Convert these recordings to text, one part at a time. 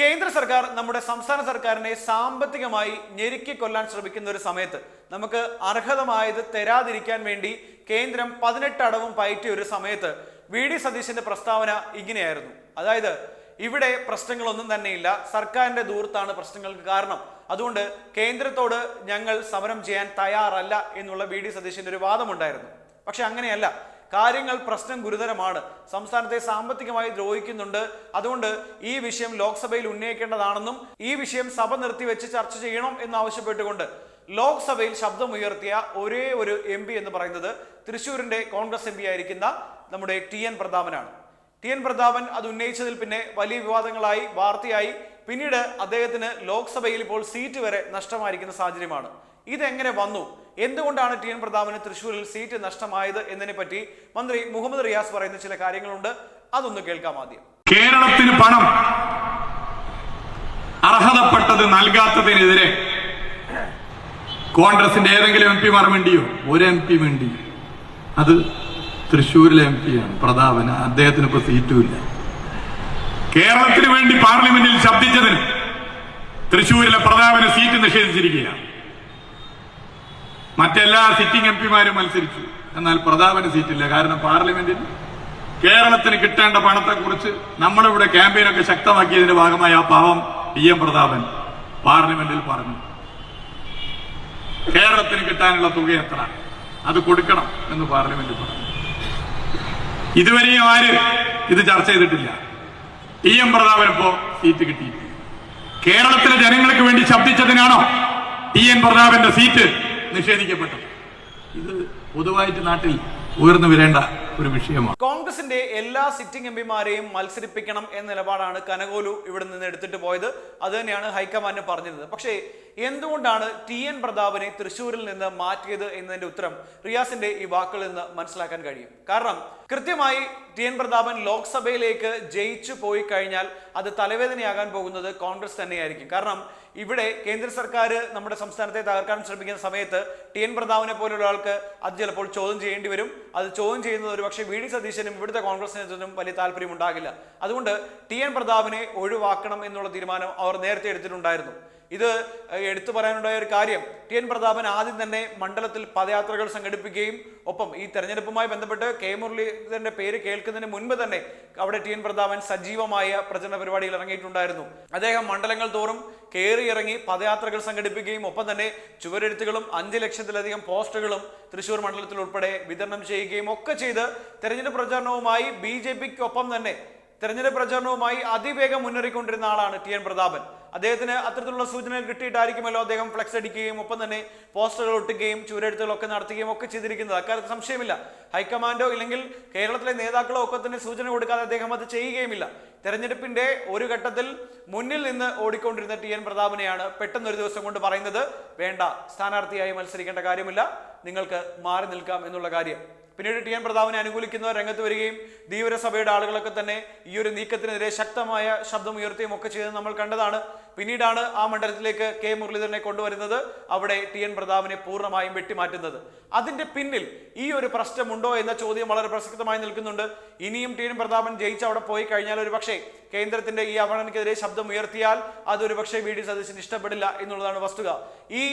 കേന്ദ്ര സർക്കാർ നമ്മുടെ സംസ്ഥാന സർക്കാരിനെ സാമ്പത്തികമായി ഞെരുക്കി കൊല്ലാൻ ശ്രമിക്കുന്ന ഒരു സമയത്ത് നമുക്ക് അർഹതമായത് തരാതിരിക്കാൻ വേണ്ടി കേന്ദ്രം പതിനെട്ട് അടവും പയറ്റിയ ഒരു സമയത്ത് വി ഡി സതീശന്റെ പ്രസ്താവന ഇങ്ങനെയായിരുന്നു. അതായത് ഇവിടെ പ്രശ്നങ്ങളൊന്നും തന്നെയില്ല. സർക്കാരിന്റെ ദൂരത്താണ് പ്രശ്നങ്ങൾക്ക് കാരണം. അതുകൊണ്ട് കേന്ദ്രത്തോട് ഞങ്ങൾ സമരം ചെയ്യാൻ തയ്യാറല്ല എന്നുള്ള വി ഡി സതീശന്റെ ഒരു വാദമുണ്ടായിരുന്നു. പക്ഷെ അങ്ങനെയല്ല. കാര്യങ്ങൾ പ്രശ്നം ഗുരുതരമാണ്. സംസ്ഥാനത്തെ സാമ്പത്തികമായി ദ്രോഹിക്കുന്നുണ്ട്. അതുകൊണ്ട് ഈ വിഷയം ലോക്സഭയിൽ ഉന്നയിക്കേണ്ടതാണെന്നും ഈ വിഷയം സഭ നിർത്തിവെച്ച് ചർച്ച ചെയ്യണം എന്നാവശ്യപ്പെട്ടുകൊണ്ട് ലോക്സഭയിൽ ശബ്ദമുയർത്തിയ ഒരേ ഒരു എം എന്ന് പറയുന്നത് തൃശൂരിന്റെ കോൺഗ്രസ് എം ആയിരിക്കുന്ന നമ്മുടെ ടി എൻ പ്രതാപനാണ്. ടി എൻ പ്രതാപൻ അത് ഉന്നയിച്ചതിൽ പിന്നെ വലിയ വിവാദങ്ങളായി വാർത്തയായി. പിന്നീട് അദ്ദേഹത്തിന് ലോക്സഭയിൽ ഇപ്പോൾ സീറ്റ് വരെ നഷ്ടമായിരിക്കുന്ന സാഹചര്യമാണ്. ഇതെങ്ങനെ വന്നു? എന്തുകൊണ്ടാണ് ടി എൻ പ്രതാപന് തൃശ്ശൂരിൽ സീറ്റ് നഷ്ടമായത് എന്നതിനെ പറ്റി മന്ത്രി മുഹമ്മദ് റിയാസ് പറയുന്ന ചില കാര്യങ്ങളുണ്ട്. അതൊന്ന് കേൾക്കാം ആദ്യം. കേരളത്തിന് പണം അർഹതപ്പെട്ടത് നൽകാത്തതിനെതിരെ കോൺഗ്രസിന്റെ ഏതെങ്കിലും എം പിമാർ വേണ്ടിയോ ഒരു എം പി വേണ്ടി അത് തൃശ്ശൂരിലെ എം ആണ് പ്രതാപന്. അദ്ദേഹത്തിന് ഇപ്പൊ സീറ്റുമില്ല. കേരളത്തിന് വേണ്ടി പാർലമെന്റിൽ ശബ്ദിച്ചതിന് തൃശ്ശൂരിലെ പ്രതാപന് സീറ്റ് നിഷേധിച്ചിരിക്കുകയാണ്. മറ്റെല്ലാ സിറ്റിംഗ് എം പിമാരും മത്സരിച്ചു. എന്നാൽ പ്രതാപന് സീറ്റില്ല. കാരണം പാർലമെന്റിൽ കേരളത്തിന് കിട്ടേണ്ട പണത്തെക്കുറിച്ച് നമ്മളിവിടെ ക്യാമ്പയിനൊക്കെ ശക്തമാക്കിയതിന്റെ ഭാഗമായി ആ പാവം പി എം പ്രതാപൻ പാർലമെന്റിൽ പറഞ്ഞു. കേരളത്തിന് കിട്ടാനുള്ള തുക എത്ര? അത് കൊടുക്കണം എന്ന് പാർലമെന്റിൽ പറഞ്ഞു. ഇതുവരെയും ആര് ഇത് ചർച്ച ചെയ്തിട്ടില്ല? ടി എം പ്രതാപൻ ഇപ്പോ സീറ്റ് കിട്ടിയിട്ടില്ല. കേരളത്തിലെ ജനങ്ങൾക്ക് വേണ്ടി ശബ്ദിച്ചതിനാണോ ടി എൻ പ്രതാപന്റെ സീറ്റ്? നിഷേധിക്കപ്പെട്ടത് ഇത് പൊതുവായിട്ട് നാട്ടിൽ ഉയർന്നു വരേണ്ട ഒരു വിഷയമാണ്. കോൺഗ്രസിന്റെ എല്ലാ സിറ്റിംഗ് എം പിമാരെയും മത്സരിപ്പിക്കണം എന്ന നിലപാടാണ് കനകോലു ഇവിടെ നിന്ന് എടുത്തിട്ട് പോയത്. അത് തന്നെയാണ് ഹൈക്കമാൻഡ് പറഞ്ഞത് പക്ഷേ എന്തുകൊണ്ടാണ് ടി എൻ പ്രതാപനെ തൃശൂരിൽ നിന്ന് മാറ്റിയത് എന്നതിന്റെ ഉത്തരം റിയാസിന്റെ ഈ വാക്കുകളിൽ നിന്ന് മനസ്സിലാക്കാൻ കഴിയും. കാരണം കൃത്യമായി ടി എൻ പ്രതാപൻ ലോക്സഭയിലേക്ക് ജയിച്ചു പോയി കഴിഞ്ഞാൽ അത് തലവേദനയാകാൻ പോകുന്നത് കോൺഗ്രസ് തന്നെയായിരിക്കും. കാരണം ഇവിടെ കേന്ദ്ര സർക്കാർ നമ്മുടെ സംസ്ഥാനത്തെ തകർക്കാൻ ശ്രമിക്കുന്ന സമയത്ത് ടി എൻ പ്രതാപനെ പോലുള്ള ആൾക്ക് അത് ചിലപ്പോൾ ചോദ്യം ചെയ്യേണ്ടി വരും. അത് ചോദ്യം ചെയ്യുന്നത് ഒരു പക്ഷേ വി ഡി സതീശനും ഇവിടുത്തെ കോൺഗ്രസ് നേതൃത്വത്തിനും വലിയ താല്പര്യം ഉണ്ടാകില്ല അതുകൊണ്ട് ടി എൻ പ്രതാപിനെ ഒഴിവാക്കണം എന്നുള്ള തീരുമാനം അവർ നേരത്തെ എടുത്തിട്ടുണ്ടായിരുന്നു. ഇത് എടുത്തു പറയാനുണ്ടായ ഒരു കാര്യം. ടി എൻ പ്രതാപൻ ആദ്യം തന്നെ മണ്ഡലത്തിൽ പദയാത്രകൾ സംഘടിപ്പിക്കുകയും ഒപ്പം ഈ തെരഞ്ഞെടുപ്പുമായി ബന്ധപ്പെട്ട് കെ. മുരളീധരന്റെ പേര് കേൾക്കുന്നതിന് മുൻപ് തന്നെ അവിടെ ടി എൻ പ്രതാപൻ സജീവമായ പ്രചരണ പരിപാടിയിൽ ഇറങ്ങിയിട്ടുണ്ടായിരുന്നു. അദ്ദേഹം മണ്ഡലങ്ങൾ തോറും കയറി ഇറങ്ങി പദയാത്രകൾ സംഘടിപ്പിക്കുകയും ഒപ്പം തന്നെ ചുവരെഴുത്തുകളും അഞ്ച് ലക്ഷത്തിലധികം പോസ്റ്ററുകളും തൃശൂർ മണ്ഡലത്തിൽ ഉൾപ്പെടെ വിതരണം ചെയ്യുകയും ഒക്കെ ചെയ്ത് തെരഞ്ഞെടുപ്പ് പ്രചാരണവുമായി ബി ജെ പിക്കൊപ്പം തന്നെ തെരഞ്ഞെടുപ്പ് പ്രചാരണവുമായി അതിവേഗം മുന്നേറിക്കൊണ്ടിരുന്ന ആളാണ് ടി എൻ പ്രതാപൻ. അദ്ദേഹത്തിന് അത്തരത്തിലുള്ള സൂചനകൾ കിട്ടിയിട്ടായിരിക്കുമല്ലോ അദ്ദേഹം ഫ്ലെക്സ് അടിക്കുകയും ഒപ്പം തന്നെ പോസ്റ്ററുകൾ ഒട്ടുകയും ചുവരെഴുത്തുകളൊക്കെ നടത്തുകയും ഒക്കെ ചെയ്തിരിക്കുന്നത്. അക്കാര്യത്തിൽ സംശയമില്ല. ഹൈക്കമാൻഡോ ഇല്ലെങ്കിൽ കേരളത്തിലെ നേതാക്കളോ ഒക്കെ തന്നെ സൂചന കൊടുക്കാതെ അദ്ദേഹം അത് ചെയ്യുകയുമില്ല. തെരഞ്ഞെടുപ്പിന്റെ ഒരു ഘട്ടത്തിൽ മുന്നിൽ നിന്ന് ഓടിക്കൊണ്ടിരുന്ന ടി എൻ പ്രതാപനെയാണ് പെട്ടെന്ന് ഒരു ദിവസം കൊണ്ട് പറയുന്നത്. വേണ്ട സ്ഥാനാർത്ഥിയായി മത്സരിക്കേണ്ട കാര്യമില്ല. നിങ്ങൾക്ക് മാറി നിൽക്കാം എന്നുള്ള കാര്യം. പിന്നീട് ടി എൻ പ്രതാപനെ അനുകൂലിക്കുന്നവർ രംഗത്ത് വരികയും ധീവരസഭയുടെ ആളുകളൊക്കെ തന്നെ ഈ ഒരു നീക്കത്തിനെതിരെ ശക്തമായ ശബ്ദം ഉയർത്തുകയും ഒക്കെ ചെയ്തത് നമ്മൾ കണ്ടതാണ്. പിന്നീടാണ് ആ മണ്ഡലത്തിലേക്ക് കെ മുരളീധരനെ കൊണ്ടുവരുന്നത് അവിടെ ടി എൻ പ്രതാപനെ പൂർണമായും വെട്ടിമാറ്റുന്നത്. അതിന്റെ പിന്നിൽ ഈ ഒരു പ്രശ്നമുണ്ടോ എന്ന ചോദ്യം വളരെ പ്രസക്തമായി നിൽക്കുന്നുണ്ട്. ഇനിയും ടി എൻ പ്രതാപൻ ജയിച്ച് അവിടെ പോയി കഴിഞ്ഞാൽ ഒരു പക്ഷേ കേന്ദ്രത്തിന്റെ ഈ അവഗണനയ്ക്കെതിരെ ശബ്ദം ഉയർത്തിയാൽ അതൊരു പക്ഷേ വി ഡി സതീശന് ഇഷ്ടപ്പെടില്ല എന്നുള്ളതാണ് വസ്തുത. ഈ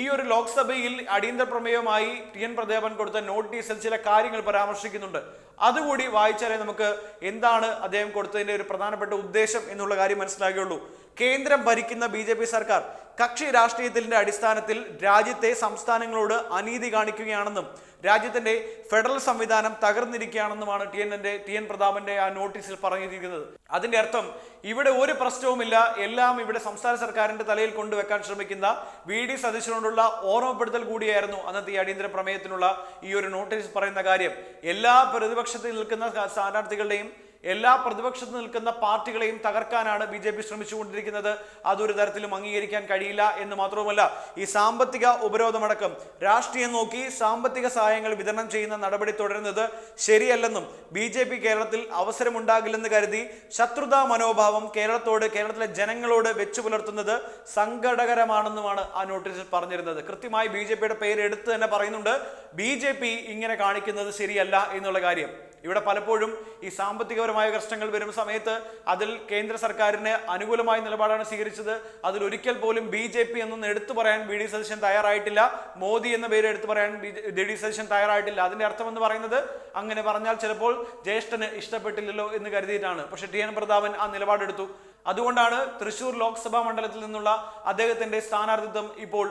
ഈ ഒരു ലോക്സഭയിൽ അടിയന്തര പ്രമേയമായി ടി എൻ പ്രതാപൻ കൊടുത്ത നോട്ടീസിൽ ചില കാര്യങ്ങൾ പരാമർശിക്കുന്നുണ്ട്. അതുകൂടി വായിച്ചാലേ നമുക്ക് എന്താണ് അദ്ദേഹം കൊടുത്തതിന്റെ ഒരു പ്രധാനപ്പെട്ട ഉദ്ദേശം എന്നുള്ള കാര്യം മനസ്സിലാകുകയുള്ളൂ കേന്ദ്രം ഭരിക്കുന്ന ബി സർക്കാർ കക്ഷി രാഷ്ട്രീയത്തിന്റെ അടിസ്ഥാനത്തിൽ രാജ്യത്തെ സംസ്ഥാനങ്ങളോട് അനീതി കാണിക്കുകയാണെന്നും രാജ്യത്തിന്റെ ഫെഡറൽ സംവിധാനം തകർന്നിരിക്കുകയാണെന്നുമാണ് ടി എൻ ടി എൻ പ്രതാപന്റെ ആ നോട്ടീസിൽ പറഞ്ഞിരിക്കുന്നത്. അതിന്റെ അർത്ഥം ഇവിടെ ഒരു പ്രശ്നവുമില്ല എല്ലാം ഇവിടെ സംസ്ഥാന സർക്കാരിന്റെ തലയിൽ കൊണ്ടുവെക്കാൻ ശ്രമിക്കുന്ന വി ഡി സതീശനോടുള്ള ഓർമ്മപ്പെടുത്തൽ കൂടിയായിരുന്നു അന്നത്തെ ഈ അടിയന്തര പ്രമേയത്തിനുള്ള ഈ ഒരു നോട്ടീസ് പറയുന്ന കാര്യം. എല്ലാ പ്രതിപക്ഷത്തിൽ നിൽക്കുന്ന സ്ഥാനാർത്ഥികളുടെയും എല്ലാ പ്രതിപക്ഷത്ത് നിൽക്കുന്ന പാർട്ടികളെയും തകർക്കാനാണ് ബി ജെ പി ശ്രമിച്ചുകൊണ്ടിരിക്കുന്നത്. അതൊരു തരത്തിലും അംഗീകരിക്കാൻ കഴിയില്ല എന്ന് മാത്രവുമല്ല ഈ സാമ്പത്തിക ഉപരോധമടക്കം രാഷ്ട്രീയം നോക്കി സാമ്പത്തിക സഹായങ്ങൾ വിതരണം ചെയ്യുന്ന നടപടി തുടരുന്നത് ശരിയല്ലെന്നും ബി ജെ പി കേരളത്തിൽ അവസരമുണ്ടാകില്ലെന്ന് കരുതി ശത്രുതാ മനോഭാവം കേരളത്തോട് കേരളത്തിലെ ജനങ്ങളോട് വെച്ചു പുലർത്തുന്നത് സങ്കടകരമാണെന്നുമാണ് ആ നോട്ടീസിൽ പറഞ്ഞിരുന്നത്. കൃത്യമായി ബി ജെ പിയുടെ പേര് എടുത്ത് തന്നെ പറയുന്നുണ്ട് ബി ജെ പി ഇങ്ങനെ കാണിക്കുന്നത് ശരിയല്ല എന്നുള്ള കാര്യം. ഇവിടെ പലപ്പോഴും ഈ സാമ്പത്തികപരമായ പ്രശ്നങ്ങൾ വരുന്ന സമയത്ത് അതിൽ കേന്ദ്ര സർക്കാരിന് അനുകൂലമായ നിലപാടാണ് സ്വീകരിച്ചത്. അതിൽ ഒരിക്കൽ പോലും ബി ജെ പി എന്നൊന്ന് എടുത്തു പറയാൻ ബി ഡി സതീശൻ തയ്യാറായിട്ടില്ല. മോദി എന്ന പേര് എടുത്തു പറയാൻ ബി ഡി സതീശൻ തയ്യാറായിട്ടില്ല. അതിന്റെ അർത്ഥം എന്ന് പറയുന്നത് അങ്ങനെ പറഞ്ഞാൽ ചിലപ്പോൾ ജ്യേഷ്ഠന് ഇഷ്ടപ്പെട്ടില്ലല്ലോ എന്ന് കരുതിയിട്ടാണ്. പക്ഷെ ടി എൻ പ്രതാപൻ ആ നിലപാടെടുത്തു. അതുകൊണ്ടാണ് തൃശൂർ ലോക്സഭാ മണ്ഡലത്തിൽ നിന്നുള്ള അദ്ദേഹത്തിന്റെ സ്ഥാനാർത്ഥിത്വം ഇപ്പോൾ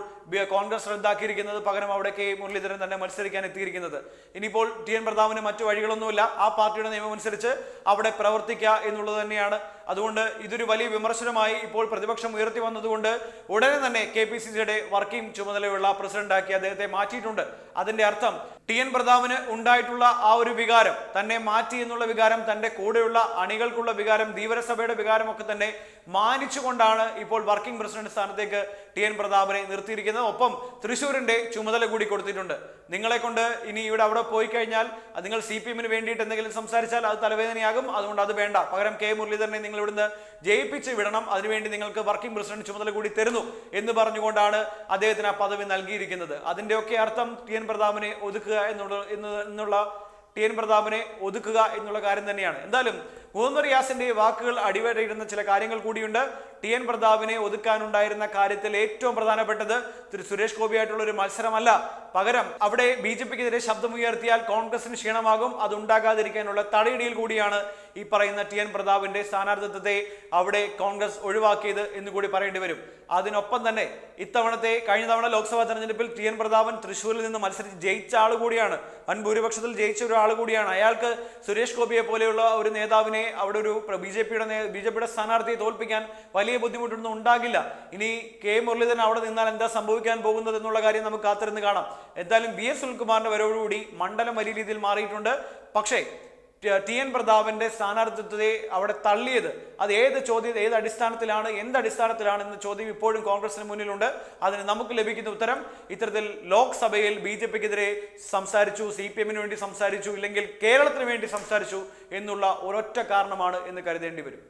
കോൺഗ്രസ് റദ്ദാക്കിയിരിക്കുന്നത് പകരം അവിടെ കെ. മുരളീധരൻ തന്നെ മത്സരിക്കാൻ എത്തിയിരിക്കുന്നത്. ഇനിയിപ്പോൾ ടി. എൻ. പ്രതാപന് മറ്റു വഴികളൊന്നുമില്ല. ആ പാർട്ടിയുടെ നിയമം അനുസരിച്ച് അവിടെ പ്രവർത്തിക്കുക എന്നുള്ളത് തന്നെയാണ്. അതുകൊണ്ട് ഇതൊരു വലിയ വിമർശനമായി ഇപ്പോൾ പ്രതിപക്ഷം ഉയർത്തി വന്നതുകൊണ്ട് ഉടനെ തന്നെ കെ. പി. സി. സിയുടെ വർക്കിംഗ് ചുമതലയുള്ള പ്രസിഡന്റാക്കി അദ്ദേഹത്തെ മാറ്റിയിട്ടുണ്ട്. അതിന്റെ അർത്ഥം ടി. എൻ. പ്രതാപന് ഉണ്ടായിട്ടുള്ള ആ ഒരു വികാരം തന്നെ മാറ്റി എന്നുള്ള വികാരം തന്റെ കൂടെയുള്ള അണികൾക്കുള്ള വികാരം ധീവരസഭയുടെ വികാരം ഒക്കെ തന്നെ മാനിച്ചുകൊണ്ടാണ് ഇപ്പോൾ വർക്കിംഗ് പ്രസിഡന്റ് സ്ഥാനത്തേക്ക് ടി എൻ പ്രതാപനെ നിർത്തിയിരിക്കുന്നത്. ഒപ്പം തൃശ്ശൂരിന്റെ ചുമതല കൂടി കൊടുത്തിട്ടുണ്ട്. നിങ്ങളെ കൊണ്ട് ഇനി ഇവിടെ അവിടെ പോയി കഴിഞ്ഞാൽ നിങ്ങൾ സി പി എമ്മിന് വേണ്ടിയിട്ട് എന്തെങ്കിലും സംസാരിച്ചാൽ അത് തലവേദനയാകും. അതുകൊണ്ട് അത് വേണ്ട. പകരം കെ മുരളീധരനെ നിങ്ങൾ ഇവിടുന്ന് ജയിപ്പിച്ച് വിടണം. അതിനുവേണ്ടി നിങ്ങൾക്ക് വർക്കിംഗ് പ്രസിഡന്റ് ചുമതല കൂടി തരുന്നു എന്ന് പറഞ്ഞുകൊണ്ടാണ് അദ്ദേഹത്തിന് ആ പദവി നൽകിയിരിക്കുന്നത്. അതിന്റെയൊക്കെ അർത്ഥം ടി എൻ പ്രതാപനെ ഒതുക്കുക എന്നുള്ള എന്നുള്ള ടി എൻ പ്രതാപനെ ഒതുക്കുക എന്നുള്ള കാര്യം തന്നെയാണ്. എന്തായാലും മുഹമ്മദ് റിയാസിന്റെ വാക്കുകൾ അടിവരയിടുന്ന ചില കാര്യങ്ങൾ കൂടിയുണ്ട്. ടി എൻ പ്രതാപിനെ ഒതുക്കാനുണ്ടായിരുന്ന കാര്യത്തിൽ ഏറ്റവും പ്രധാനപ്പെട്ടത് സുരേഷ് ഗോപിയായിട്ടുള്ള ഒരു മത്സരമല്ല. പകരം അവിടെ ബി ജെ പിക്കെതിരെ ശബ്ദമുയർത്തിയാൽ കോൺഗ്രസിന് ക്ഷീണമാകും. അതുണ്ടാകാതിരിക്കാനുള്ള തടയിടിയിൽ കൂടിയാണ് ഈ പറയുന്ന ടി എൻ പ്രതാപിന്റെ സ്ഥാനാർത്ഥിത്വത്തെ അവിടെ കോൺഗ്രസ് ഒഴിവാക്കിയത് എന്ന് കൂടി പറയേണ്ടി വരും. അതിനൊപ്പം തന്നെ ഇത്തവണത്തെ കഴിഞ്ഞ തവണ ലോക്സഭാ തെരഞ്ഞെടുപ്പിൽ ടി എൻ പ്രതാപൻ തൃശ്ശൂരിൽ നിന്ന് മത്സരിച്ച് ജയിച്ച ആൾ കൂടിയാണ്. വൻ ഭൂരിപക്ഷത്തിൽ ജയിച്ച ഒരാൾ കൂടിയാണ്. അയാൾക്ക് സുരേഷ് ഗോപിയെ പോലെയുള്ള ഒരു നേതാവിനെ അവിടെ ഒരു ബി ജെ പിയുടെ ബി ജെ പിയുടെ സ്ഥാനാർത്ഥിയെ തോൽപ്പിക്കാൻ വലിയ ബുദ്ധിമുട്ടൊന്നും ഉണ്ടാകില്ല. ഇനി കെ മുരളീധരൻ അവിടെ നിന്നാൽ എന്താ സംഭവിക്കാൻ പോകുന്നത് എന്നുള്ള കാര്യം നമുക്ക് കാത്തിരുന്ന് കാണാം. എന്തായാലും ബി എസ് സുനിൽകുമാറിന്റെ വരവോടുകൂടി മണ്ഡലം വലിയ രീതിയിൽ മാറിയിട്ടുണ്ട്. പക്ഷേ ടി എൻ പ്രതാപന്റെ സ്ഥാനാർത്ഥിത്വത്തെ അവിടെ തള്ളിയത്. അത് ഏത് ചോദ്യം ഏത് അടിസ്ഥാനത്തിലാണ് എന്ത് അടിസ്ഥാനത്തിലാണ് എന്ന ചോദ്യം ഇപ്പോഴും കോൺഗ്രസിന് മുന്നിലുണ്ട്. അതിന് നമുക്ക് ലഭിക്കുന്ന ഉത്തരം ഇത്തരത്തിൽ ലോക്സഭയിൽ ബി ജെ പിക്കെതിരെ സംസാരിച്ചു സി പി എമ്മിന് വേണ്ടി സംസാരിച്ചു ഇല്ലെങ്കിൽ കേരളത്തിന് വേണ്ടി സംസാരിച്ചു എന്നുള്ള ഒരൊറ്റ കാരണമാണ് എന്ന് കരുതേണ്ടി വരും.